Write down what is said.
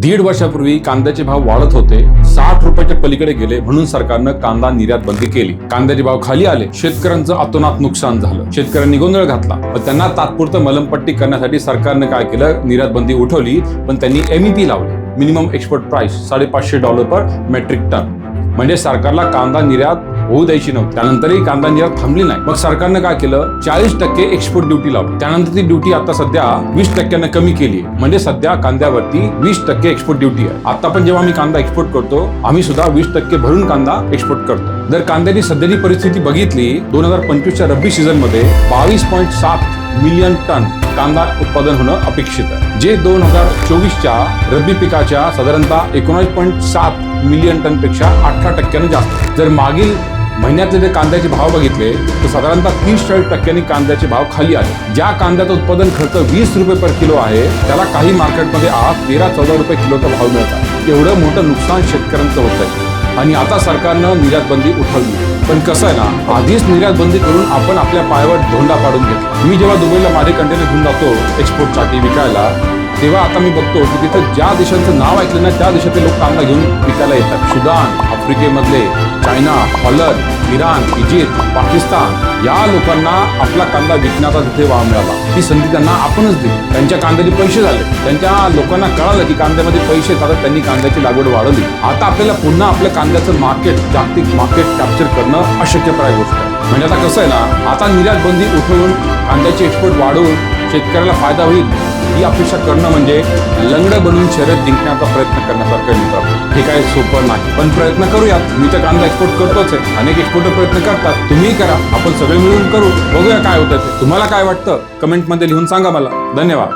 दीड वर्षापूर्वी कांद्याचे भाव वाढत होते. साठ रुपयाच्या पलीकडे गेले म्हणून सरकारनं कांदा निर्यात बंदी केली. कांद्याचे भाव खाली आले. शेतकऱ्यांचं अतोनात नुकसान झालं. शेतकऱ्यांनी गोंधळ घातला. पण त्यांना तात्पुरतं मलमपट्टी करण्यासाठी सरकारनं काय केलं? निर्यात बंदी उठवली पण त्यांनी एमईपी लावली. मिनिमम एक्सपोर्ट प्राइस साडेपाचशे डॉलर पर मेट्रिक टन म्हणजे सरकारला कांदा निर्यात होऊ द्यायची नव्हती. त्यानंतरही कांदा निर्यात थांबली नाही. मग सरकारनं काय केलं? चाळीस टक्के एक्सपोर्ट ड्युटी लावली. त्यानंतर ती ड्युटी आता सध्या वीस टक्क्यानं कमी केली म्हणजे सध्या कांद्यावरती वीस टक्के एक्सपोर्ट ड्युटी आहे. आता पण जेव्हा आम्ही कांदा एक्सपोर्ट करतो आम्ही सुद्धा वीस टक्के भरून कांदा एक्सपोर्ट करतो. जर कांद्याची सध्याची परिस्थिती बघितली दोन हजार पंचवीसच्या रब्बी सीझनमध्ये बावीस पॉईंट सात मिलियन टन कांदा उत्पादन होणं अपेक्षित आहे. जे दोन हजार चोवीसच्या रब्बी पिकाच्या साधारणतः एकोणीस पॉईंट सात मिलियन टनपेक्षा अठरा टक्क्यानं जास्त. जर मागील महिन्यातले जे कांद्याचे भाव बघितले तर साधारणतः तीस चाळीस टक्क्यांनी कांद्याचे भाव खाली आले. ज्या कांद्याचं उत्पादन खर्च वीस रुपये पर किलो आहे त्याला काही मार्केटमध्ये आज तेरा चौदा रुपये किलोचा भाव मिळतात. एवढं मोठं नुकसान शेतकऱ्यांचं होत आहे. आणि आता सरकारनं निर्यात बंदी उठवली. पण कसं आहे ना आधीच निर्यात बंदी करून आपण आपल्या पायावर धोंडा पाडून घेतला. मी जेव्हा दुबईला माझे कंटेनर घेऊन जातो एक्सपोर्टसाठी विकायला तेव्हा आता मी बघतो की तिथं ज्या देशांचं नाव ऐकलं ना त्या देशातले लोक कांदा घेऊन विकायला येतात. Sudan आफ्रिकेमधले China Holland Iran Egypt Pakistan या लोकांना आपला कांदा विकण्याचा तिथे वाव मिळाला. ही संधी त्यांना आपणच दिली. त्यांच्या कांद्याचे पैसे झाले. त्यांच्या लोकांना कळालं की कांद्यामध्ये पैसे येतात त्यांनी कांद्याची लागवड वाढवली. आता आपल्याला पुन्हा आपल्या कांद्याचं मार्केट जागतिक मार्केट कॅप्चर करणं अशक्यप्राय गोष्ट आहे. म्हणजे आता कसं आहे ना आता निर्यात बंदी उठवून कांद्याचे एक्सपोर्ट वाढवून शेतकऱ्याला फायदा होईल. ही अपेक्षा करणं म्हणजे लंगडं बनवून शर्यत जिंकण्याचा प्रयत्न करण्यासारखं आहे हे काय सोपं नाही. पण प्रयत्न करूयात. मी तर कांदा एक्सपोर्ट करतोच आहे. अनेक एक्सपोर्टर प्रयत्न करतात. तुम्ही करा. आपण सगळे मिळून करू. बघूया काय होतं ते. तुम्हाला काय वाटतं? कमेंटमध्ये लिहून सांगा मला. धन्यवाद.